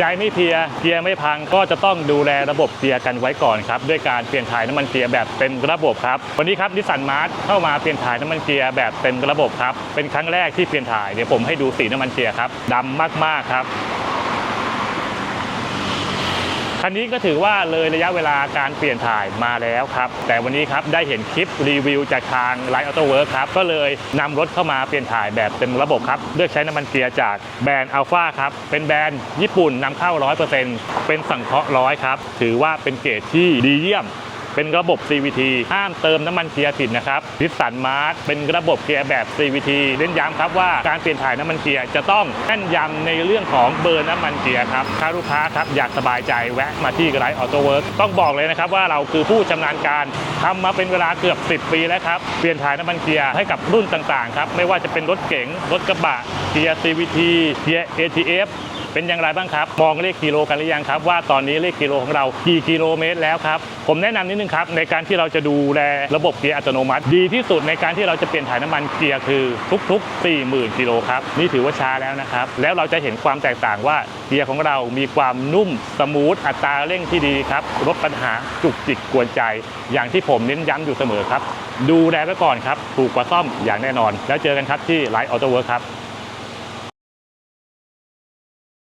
ใจไม่เพียเกียร์ไม่พังก็จะต้องดูแลระบบเกียร์กันไว้ก่อนครับด้วยการเปลี่ยนถ่ายน้ำมันเกียร์แบบเต็มระบบครับวันนี้ครับนิสสันมาร์ทเข้ามาเปลี่ยนถ่ายน้ำมันเกียร์แบบเต็มระบบครับเป็นครั้งแรกที่เปลี่ยนถ่ายเดี๋ยวผมให้ดูสีน้ำมันเกียร์ครับดำมากๆครับ คันนี้ก็ถือว่าเลยระยะเวลาการเปลี่ยนถ่ายมาแล้วครับ แต่วันนี้ครับได้เห็นคลิปรีวิวจากทาง Line Auto Work ครับ ก็เลยนำรถเข้ามาเปลี่ยนถ่ายแบบเต็มระบบครับเลือกใช้น้ำมันเกียร์จากแบรนด์อัลฟาครับ เป็นแบรนด์ญี่ปุ่นนำเข้า 100%เป็นสังเคราะห์ร้อยครับ ถือว่าเป็นเกรดที่ดีเยี่ยม เป็นระบบ CVT ห้ามเติมน้ำมันเกียร์ผิดนะครับนิสสันมาร์เป็นระบบเกียร์แบบ CVT เน้นย้ำครับว่าการเปลี่ยนถ่ายน้ำมันเกียร์จะต้องแม่นยำในเรื่องของเบอร์น้ำมันเกียร์ครับถ้าลูกค้าครับอยากสบายใจแวะมาที่ไรออโต้เวิร์ต้องบอกเลยนะครับว่าเราคือผู้ชำนาญการทำมาเป็นเวลาเกือบ 10 ปีแล้วครับเปลี่ยนถ่ายน้ำมันเกียร์ให้กับรุ่นต่างๆครับไม่ว่าจะเป็นรถเก๋งรถกระบะเกียร์ CVT เกียร์ ATF เป็นอย่างไรบ้างครับ มองเลขกิโลกันหรือยังครับ ว่าตอนนี้เลขกิโลของเรากี่กิโลเมตรแล้วครับ ผมแนะนำนิดนึงครับ ในการที่เราจะดูแลระบบเกียร์อัตโนมัติ ดีที่สุดในการที่เราจะเปลี่ยนถ่ายน้ำมันเกียร์คือทุก ๆ 40,000กิโลครับนี่ถือว่าช้าแล้วนะครับ แล้วเราจะเห็นความแตกต่างว่าเกียร์ของเรามีความนุ่มสมูทอัตราเร่งที่ดีครับลดปัญหาจุกจิกกวนใจ อย่างที่ผมเน้นย้ำอยู่เสมอครับ ดูแลไว้ก่อนครับถูกกว่าซ่อมอย่างแน่นอน แล้วเจอกันครับที่ไลท์ออโต้เวิร์ครับ